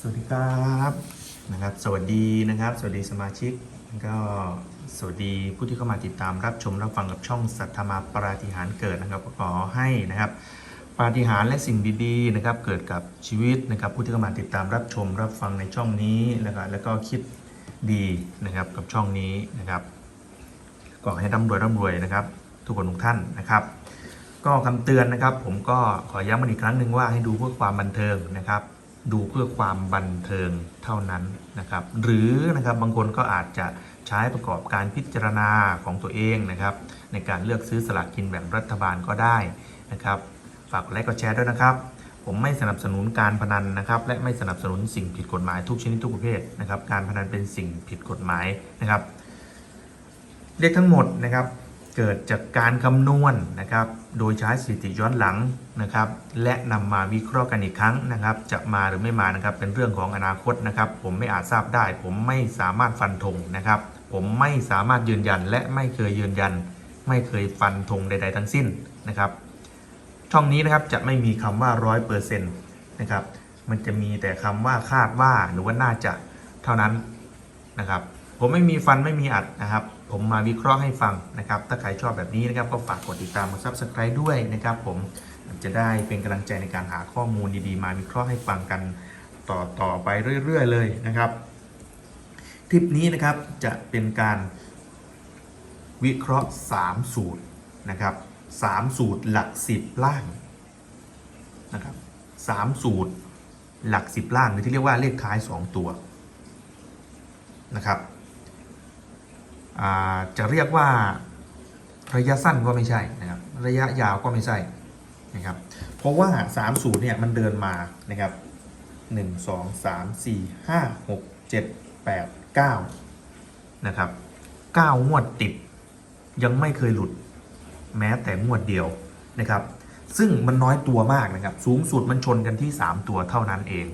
สวัสดีครับนะครับ สวัสดีนะครับ สวัสดีสมาชิกแล้วก็สวัสดีผู้ที่เข้ามาติดตามรับชมรับฟังกับช่องสัทธมาปราฏิหารเกิดนะครับขอให้นะครับปาฏิหาริย์และสิ่งดีๆนะครับเกิดกับชีวิตนะครับ ผู้ที่เข้ามาติดตามรับชมรับฟังในช่องนี้แล้วก็แล้วก็คิดดีนะครับกับช่องนี้นะครับก็ให้ร่ำรวยร่ำรวยนะครับ ทุกคนทุกท่านนะครับ ก็คำเตือนนะครับ ผมก็ขอย้ำมันอีกครั้งหนึ่งว่าให้ดูเพื่อความบันเทิงนะครับ ดูเพื่อความบันเทิงเท่านั้นนะครับ หรือนะครับบางคนก็อาจจะใช้ประกอบการพิจารณาของตัวเองนะครับ ในการเลือกซื้อสลากกินแบ่งรัฐบาลก็ได้นะครับ ฝากกดไลค์กดแชร์ด้วยนะครับ ผมไม่สนับสนุนการพนันนะครับ และไม่สนับสนุนสิ่งผิดกฎหมายทุกชนิดทุกประเภทนะครับ การพนันเป็นสิ่งผิดกฎหมายนะครับเลขทั้งหมดนะครับ เกิดจากการคำนวณนะครับ โดยใช้สถิติย้อนหลังนะครับ และนำมาวิเคราะห์กันอีกครั้งนะครับ จะมาหรือไม่มานะครับ เป็นเรื่องของอนาคตนะครับ ผมไม่อาจทราบได้ ผมไม่สามารถฟันธงนะครับ ผมไม่สามารถยืนยันและไม่เคยยืนยัน ไม่เคยฟันธงใด ๆ ทั้งสิ้นนะครับ ช่องนี้นะครับจะไม่มีคำว่าร้อยเปอร์เซ็นต์นะครับ มันจะมีแต่คำว่าคาดว่าหรือว่าน่าจะเท่านั้นนะครับ ผมไม่มีฟันไม่มีอัดนะครับ ผมมาวิเคราะห์ให้ฟังนะครับ ถ้าใครชอบแบบนี้นะครับก็ฝากกดติดตามกด subscribe ด้วยนะครับผมจะได้เป็นกำลังใจในการหาข้อมูลดีๆ มาวิเคราะห์ให้ฟังกันต่อต่อไปเรื่อย ๆ เลยนะครับคลิปนี้นะครับจะเป็นการวิเคราะห์ 3 สูตรนะครับ3สูตรหลัก 10 ล่างนะครับ3สูตรหลัก 10 ล่างหรือที่เรียกว่าเลขท้าย 2 ตัวนะครับ จะเรียกว่าระยะสั้นก็ไม่ใช่นะครับ ระยะยาวก็ไม่ใช่นะครับ เพราะว่า3สูตรเนี่ยมันเดินมานะครับ 1 2 3 4 5 6 7 8 9นะครับ9งวดติดยังไม่เคยหลุดแม้แต่งวดเดียวนะครับ ซึ่งมันน้อยตัวมากนะครับ สูงสุดมันชนกันที่ 3 ตัวเท่านั้นเอง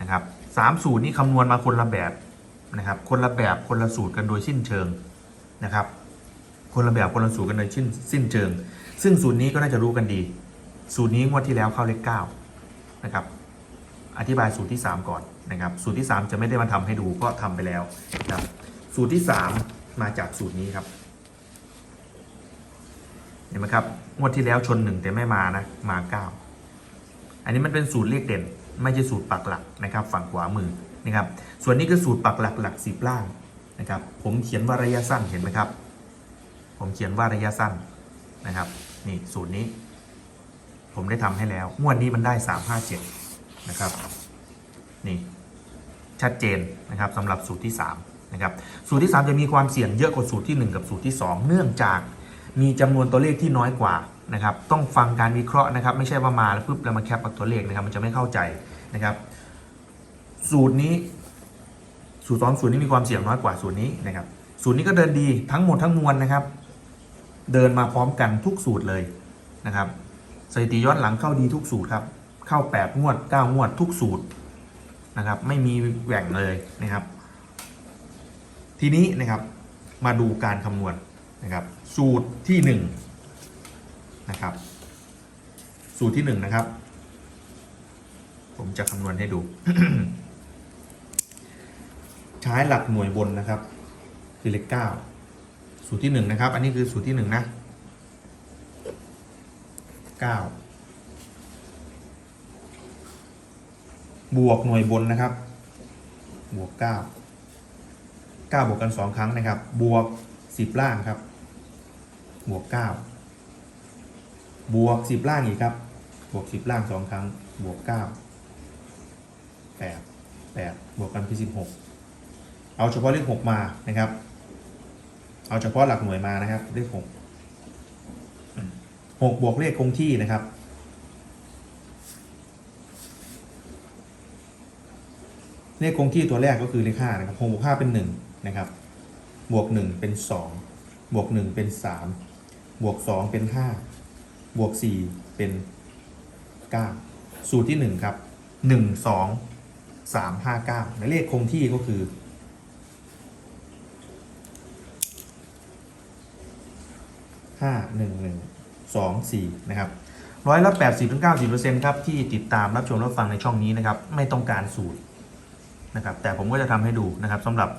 นะครับสามสูตรนี่คำนวณมาคนละแบบนะครับ คนละแบบคนละสูตรกันโดยสิ้นเชิง นะครับ คนละแบบคนละสูตรกันเลยชิ้นสิ้นเชิง ซึ่งสูตรนี้ก็น่าจะรู้กันดี สูตรนี้งวดที่แล้วเข้าเลขเก้านะครับ อธิบายสูตรที่ 3 ก่อนนะครับ สูตรที่ 3 จะไม่ได้มาทำให้ดูก็ทำไปแล้วนะครับสูตรที่ 3 มาจากสูตรนี้ครับเห็นไหมครับงวดที่แล้วชนหนึ่งแต่ไม่มานะมา9อันนี้มันเป็นสูตรเลขเด่น ไม่ใช่สูตรปักหลักนะครับ ฝั่งขวามือนะครับ ส่วนนี้คือสูตรปักหลักหลักสิบล่าง นะครับ ผมเขียนว่าระยะสั้นเห็นไหมครับ ผมเขียนว่าระยะสั้นนะครับ นี่สูตรนี้ ผมได้ทำให้แล้วงวดนี้มันได้357นะครับ นี่ชัดเจนนะครับสำหรับสูตรที่3นะครับสูตรที่ 3 จะมีความเสี่ยงเยอะกว่าสูตรที่ 1 กับสูตรที่ 2 เนื่องจากมีจำนวนตัวเลขที่น้อยกว่านะครับต้องฟังการวิเคราะห์นะครับ ไม่ใช่ว่ามาแล้วปุ๊บแล้วมาแคปเอาตัวเลขนะครับมันจะไม่เข้าใจนะครับ สูตรนี้ สูตรสองสูตรนี้มีความเสี่ยงน้อยกว่าสูตรนี้นะครับ สูตรนี้ก็เดินดีทั้งหมดทั้งมวลนะครับ เดินมาพร้อมกันทุกสูตรเลยนะครับสถิติย้อนหลังเข้าดีทุกสูตรครับ เข้า 8 งวด 9 งวดทุกสูตรนะครับ ไม่มีแหว่งเลยนะครับ ทีนี้นะครับมาดูการคำนวณนะครับ สูตรที่1นะครับ สูตรที่1นะครับ ผมจะคำนวณให้ดู ใช้หลักหน่วยบนนะครับ คือเลขเก้าสูตรที่หนึ่งนะครับ อันนี้คือสูตรที่หนึ่งนะเก้าบวกหน่วยบนนะครับ บวกเก้าเก้าบวกกันสองครั้งนะครับ บวกสิบล่างครับ บวกเก้าบวกสิบล่างอีกครับ บวกสิบล่างสองครั้ง บวกเก้าแปดแปดบวกกันคือสิบหก เอาเฉพาะเลขหกมานะครับ เอาเฉพาะหลักหน่วยมานะครับเลขหกหกบวกเลขคงที่นะครับเลขคงที่ตัวแรกก็คือเลขห้านะครับหกบวกห้าเป็นหนึ่งนะครับ บวกหนึ่งเป็นสองบวกหนึ่งเป็นสามบวกสองเป็นห้าบวกสี่เป็นเก้าสูตรที่หนึ่งครับหนึ่งสองสามห้าเก้าในเลขคงที่ก็คือ ห้าหนึ่งหนึ่งสองสี่นะครับร้อยละแปดสิบถึงเก้าสิบเปอร์เซ็นต์ครับที่ติดตามรับชมรับฟังในช่องนี้นะครับไม่ต้องการสูตรนะครับแต่ผมก็จะทำให้ดูนะครับสำหรับ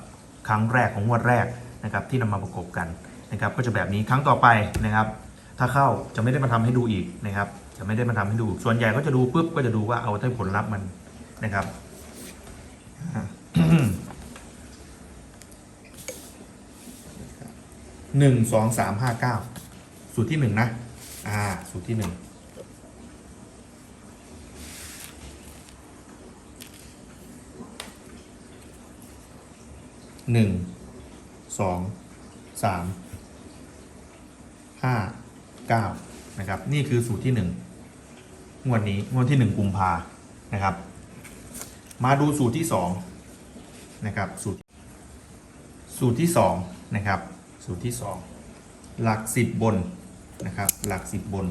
ครั้งแรกของงวดแรกนะครับที่นำมาประกบกันนะครับก็จะแบบนี้ครั้งต่อไปนะครับ ถ้าเข้าจะไม่ได้มาทำให้ดูอีกนะครับ จะไม่ได้มาทำให้ดู ส่วนใหญ่ก็จะดูปุ๊บก็จะดูว่าเอาที่ผลลัพธ์มันนะครับหนึ่งสองสามห้าเก้า สูตรที่หนึ่งนะ อ่า สูตรที่หนึ่งหนึ่งสองสามห้าเก้านะครับ นี่คือสูตรที่หนึ่งงวดนี้งวดที่หนึ่งกุมภานะครับ มาดูสูตรที่สองนะครับ สูตร สูตรที่สองนะครับ สูตรที่สองหลักสิบบน นะครับ หลักสิบบน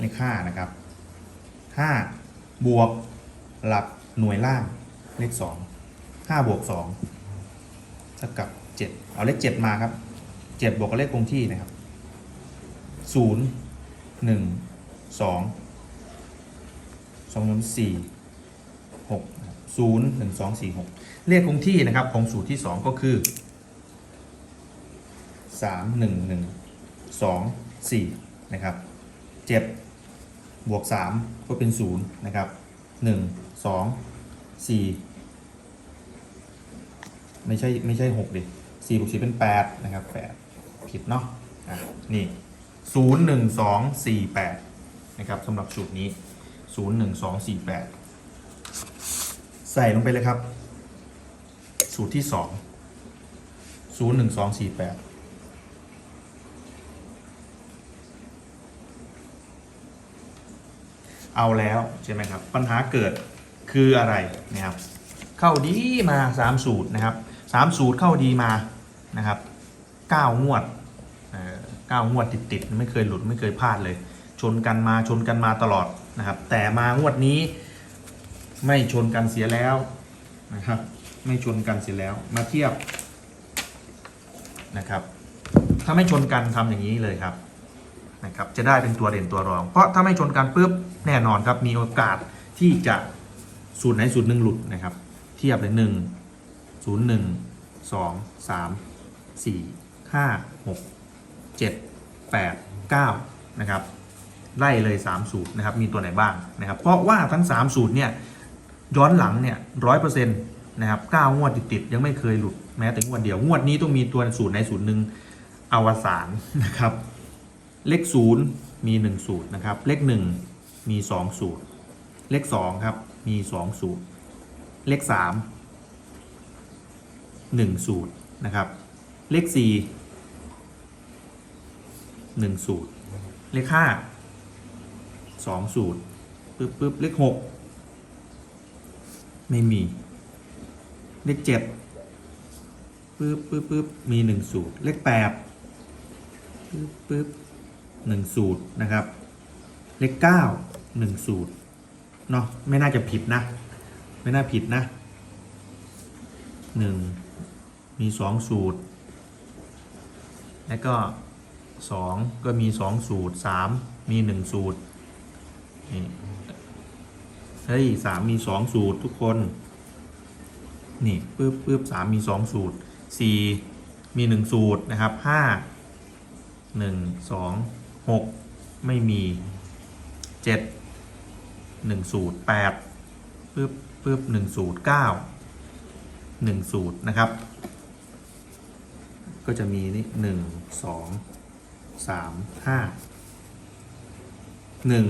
เลขห้านะครับห้าบวกหลักหน่วยล่างเลขสองห้าบวกสองเท่ากับเจ็ดเอาเลขเจ็ดมาครับเจ็ดบวกกับเลขคงที่นะครับศูนย์หนึ่งสองสองสี่หกศูนย์หนึ่งสองสี่หกเลขคงที่นะครับของสูตรที่สองก็คือสามห 4นะครับ7บวก3ก็เป็น0นะครับ1 2 4 ไม่ใช่ไม่ใช่6ดิ4บวก4เป็น8นะครับ8ผิดเนาะอะนี่0 1 2 4 8นะครับสำหรับสูตรนี้ 0 1 2 4 8 ใส่ลงไปเลยครับ สูตรที่ 2 0 1 2 4 8 เอาแล้วใช่ไหมครับ ปัญหาเกิดคืออะไรนะครับ เข้าดีมา 3 สูตรนะครับ 3 สูตรเข้าดีมานะครับ 9 งวดเอ่อเก้างวดติดๆไม่เคยหลุดไม่เคยพลาดเลย ชนกันมาชนกันมาตลอดนะครับ แต่มางวดนี้ ไม่ชนกันเสียแล้วนะครับ ไม่ชนกันเสียแล้วมาเทียบนะครับ ถ้าไม่ชนกันทำอย่างนี้เลยครับ นะครับจะได้เป็นตัวเด่นตัวรอง เพราะถ้าไม่ชนกันปุ๊บแน่นอนครับมีโอกาสที่จะสูตรไหนสูตรหนึ่งหลุดนะครับ เทียบเลยหนึ่งศูนย์หนึ่งสองสามสี่ห้าหกเจ็ดแปดเก้านะครับไล่เลย3สูตรนะครับมีตัวไหนบ้างนะครับ เพราะว่าทั้ง 3 สูตรเนี่ยย้อนหลังเนี่ยร้อยเปอร์เซ็นต์นะครับเก้างวดติดๆยังไม่เคยหลุดแม้แต่งวดเดียวงวดนี้ต้องมีตัวสูตรในสูตรหนึ่งอวสานนะครับ เลขศูนย์มีหนึ่งสูตรนะครับ เลขหนึ่งมีสองสูตร เลขสองครับมีสองสูตร เลขสามหนึ่งสูตรนะครับ เลขสี่หนึ่งสูตร เลขห้าสองสูตรปึ๊บปึ๊บเลขหกไม่มี เลขเจ็ดปึ๊บปึ๊บปึ๊บมีหนึ่งสูตร เลขแปดปึ๊บปึ๊บ หนึ่งสูตรนะครับ เลขเก้าหนึ่งสูตรเนาะไม่น่าจะผิดนะ ไม่น่าผิดนะหนึ่งมีสองสูตร แล้วก็สองก็มีสองสูตรสามมีหนึ่งสูตรนี่เฮ้ยสามมีสองสูตรทุกคน นี่ปึ๊บปึ๊บสามมีสองสูตรสี่มีหนึ่งสูตรนะครับห้าหนึ่งสอง หกไม่มีเจ็ดหนึ่งสูตรแปดปึ๊บปึ๊บหนึ่งสูตรเก้าหนึ่งสูตรนะครับ ก็จะมีนี่หนึ่งสองสามห้าหนึ่ง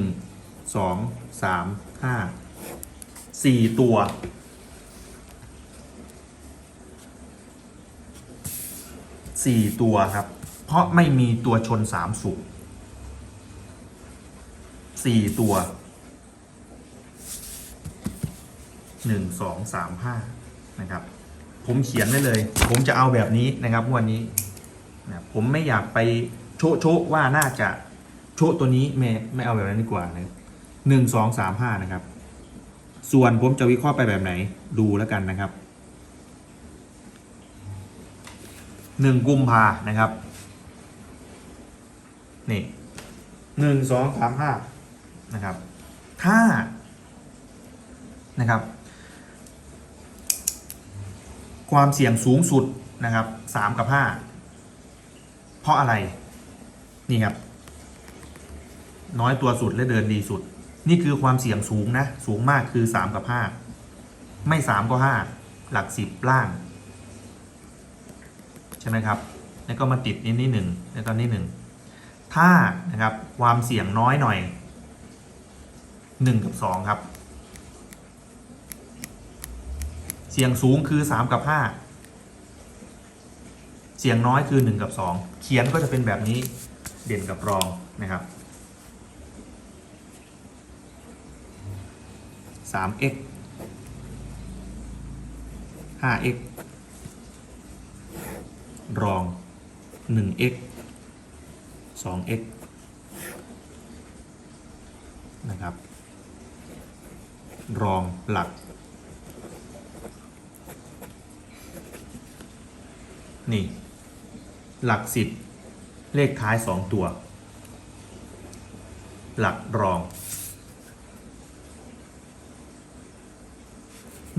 สองสามห้าสี่ตัวสี่ตัวครับ เพราะไม่มีตัวชนสามสูตร สี่ตัวหนึ่งสองสามห้านะครับ ผมเขียนได้เลย ผมจะเอาแบบนี้นะครับวันนี้นะผมไม่อยากไปโชโชว่าน่าจะโชตัวนี้ไม่ไม่เอาแบบนั้นดีกว่านะหนึ่งสองสามห้านะครับ ส่วนผมจะวิเคราะห์ไปแบบไหนดูแล้วกันนะครับหนึ่งกุมภานะครับ นี่หนึ่งสองสามห้า นะครับ ถ้านะครับ ความเสี่ยงสูงสุดนะครับสามกับห้าเพราะอะไร นี่ครับ น้อยตัวสุดและเดินดีสุด นี่คือความเสี่ยงสูงนะ สูงมากคือสามกับห้าไม่สามก็ห้าหลักสิบล่าง ใช่ไหมครับ แล้วก็มาติดนี่นี่หนึ่งแล้วก็นี่หนึ่งถ้านะครับความเสี่ยงน้อยหน่อย หนึ่งกับสองครับ เสี่ยงสูงคือสามกับห้าเสี่ยงน้อยคือหนึ่งกับสองเขียนก็จะเป็นแบบนี้เด่นกับรองนะครับ 3x 5x รอง 1x 2x นะครับ รองหลัก นี่ หลักสิบเลขท้าย2ตัว หลักรอง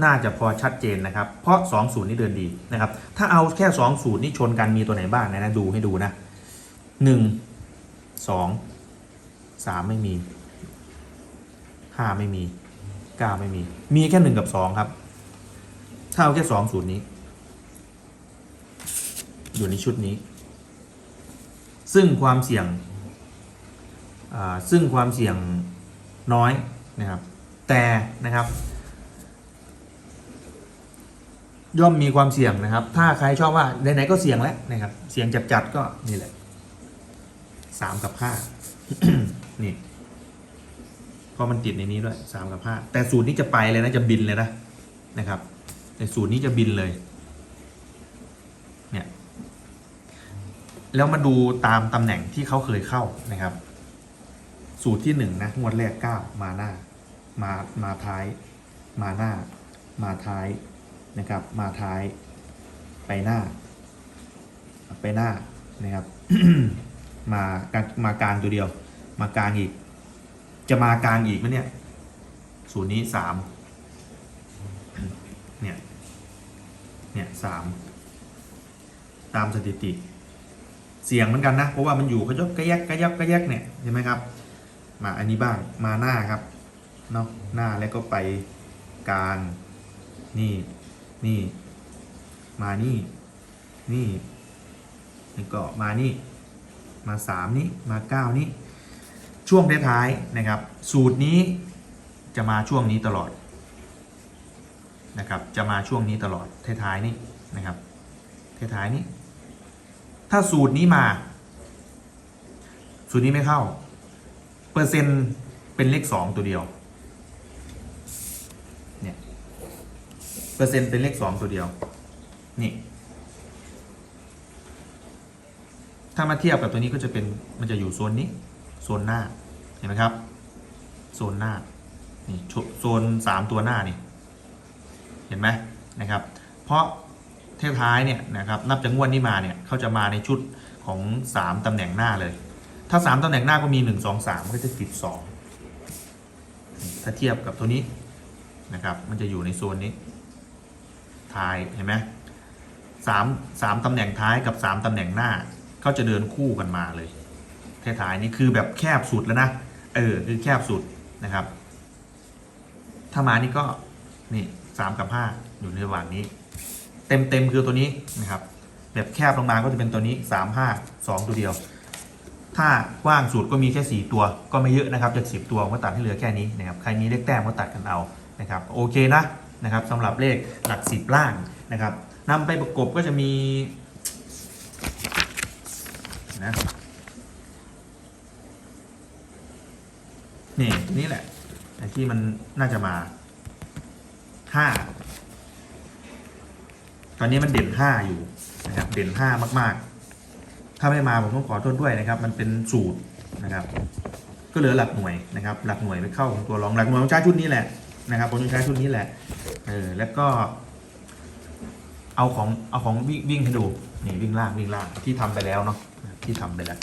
น่าจะพอชัดเจนนะครับ เพราะ 2 0 นี่เดินดีนะครับ ถ้าเอาแค่ 2 0 นี่ชนกันมีตัวไหนบ้างนะนะดูให้ดูนะ 1 2 3 ไม่มี 5 ไม่มี 9ไม่มี มีแค่1กับ2ครับ ถ้าเอาแค่2 0นี้ อยู่ในชุดนี้ ซึ่งความเสี่ยง ซึ่งความเสี่ยงน้อยนะครับ แต่นะครับ ย่อมมีความเสี่ยงนะครับ ถ้าใครชอบว่าไหนๆก็เสี่ยงแล้วนะครับ เสี่ยงจัดๆก็นี่แหละสามกับห้านี่ เพราะมันติดในนี้ด้วยสามกับห้าแต่สูตรนี้จะไปเลยนะจะบินเลยนะนะครับแต่สูตรนี้จะบินเลยเนี่ยแล้วมาดูตามตำแหน่งที่เขาเคยเข้านะครับ สูตรที่หนึ่งนะงวดแรกเก้ามาหน้า มามาท้าย มาหน้า มาท้ายนะครับ มาท้าย ไปหน้า ไปหน้านะครับ มากลางมากลางตัวเดียว มากลางอีก จะมากลางอีกไหมเนี่ยสูตรนี้สามเนี่ยเนี่ยสามตามสถิติ เสียงเหมือนกันนะ เพราะว่ามันอยู่กระยกกระแยกกระยับกระแยกเนี่ยเห็นไหมครับ มาอันนี้บ้างมาหน้าครับเนาะหน้าแล้วก็ไปกลางนี่นี่ มานี่ นี่แล้วก็มานี่ มาสามนี้มาเก้านี้ ช่วงท้ายๆนะครับ สูตรนี้จะมาช่วงนี้ตลอดนะครับ จะมาช่วงนี้ตลอดท้ายๆนี้นะครับท้ายๆนี้ถ้าสูตรนี้มา สูตรนี้ไม่เข้า เปอร์เซ็นต์เป็นเลขสองตัวเดียวเนี่ยเปอร์เซ็นต์เป็นเลขสองตัวเดียวนี่ถ้ามาเทียบกับตัวนี้ก็จะเป็นมันจะอยู่โซนนี้ โซนหน้าเห็นไหมครับ โซนหน้านี่โชโซนสามตัวหน้านี่ เห็นไหมนะครับ เพราะเทท้ายเนี่ยนะครับนับจากงวดนี้มาเนี่ยเขาจะมาในชุดของสามตำแหน่งหน้าเลย ถ้าสามตำแหน่งหน้าก็มีหนึ่งสองสามก็จะติดสองถ้าเทียบกับตัวนี้นะครับ มันจะอยู่ในโซนนี้ท้ายเห็นไหมสามสามตำแหน่งท้ายกับสามตำแหน่งหน้าเขาจะเดินคู่กันมาเลย ท้ายๆนี่คือแบบแคบสุดแล้วนะ เออ คือแคบสุดนะครับ ถ้ามานี่ก็นี่สามกับห้าอยู่ในระหว่างนี้ เต็มเต็มๆคือตัวนี้นะครับ แบบแคบลงมาก็จะเป็นตัวนี้สามห้าสองตัวเดียว ถ้ากว้างสุดก็มีแค่สี่ตัว ก็ไม่เยอะนะครับจากสิบตัวก็ตัดให้เหลือแค่นี้นะครับ ใครมีเลขแต้มก็ตัดกันเอานะครับ โอเคนะนะครับสำหรับเลขหลักสิบล่างนะครับนำไปประกบก็จะมีนะ นี่นี้แหละไอ้ที่มันน่าจะมาห้าตอนนี้มันเด่นห้าอยู่นะครับ เด่นห้ามาก ๆ ถ้าไม่มาผมต้องขอโทษด้วยนะครับ มันเป็นสูตรนะครับ ก็เหลือหลักหน่วยนะครับ หลักหน่วยไปเข้าของตัวรองหลักหน่วยของใช้ชุดนี้แหละนะครับผมจะใช้ชุดนี้แหละเออแล้วก็ เอาของเอาของวิ่งวิ่งให้ดูนี่วิ่งล่างวิ่งล่างที่ทำไปแล้วเนาะที่ทำไปแล้ว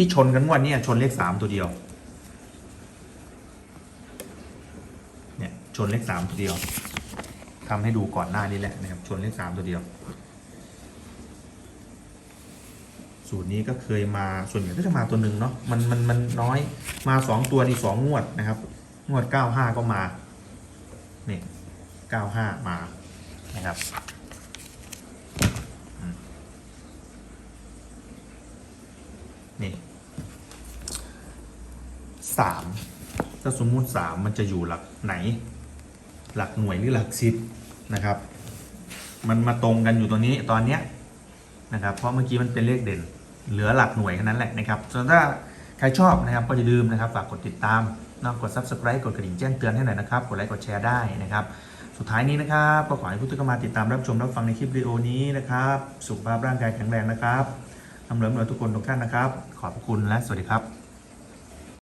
ที่ชนกันงวันนี้ชนเลขสามตัวเดียวเนี่ยชนเลขสามตัวเดียวทำให้ดูก่อนหน้านี้แหละนะครับชนเลขสามตัวเดียว สูตรนี้ก็เคยมาส่วนใหญ่ก็จะมาตัวหนึ่งเนาะมันมันมันน้อยมาสองตัวนี่สองงวดนะครับ งวดเก้าห้าก็มานี่เก้าห้ามานะครับนี่ สามถ้าสมมุติสามมันจะอยู่หลักไหน หลักหน่วยหรือหลักสิบนะครับ มันมาตรงกันอยู่ตัวนี้ตอนเนี้ยนะครับ เพราะเมื่อกี้มันเป็นเลขเด่น เหลือหลักหน่วยแค่นั้นแหละนะครับส่วนถ้าใครชอบนะครับก็อย่าลืมนะครับฝากกดติดตามนอะกด subscribe กดกระดิ่งแจ้งเตือนให้หน่อยนะครับ กดไลค์กดแชร์ได้นะครับ สุดท้ายนี้นะครับก็ขอให้ผู้ที่เข้ามาติดตามรับชมรับฟังในคลิปวิดีโอนี้นะครับ สุขภาพร่างกายแข็งแรงนะครับทำเหลือเหลือทุกคนทุกท่านนะครับ ขอบคุณและสวัสดีครับ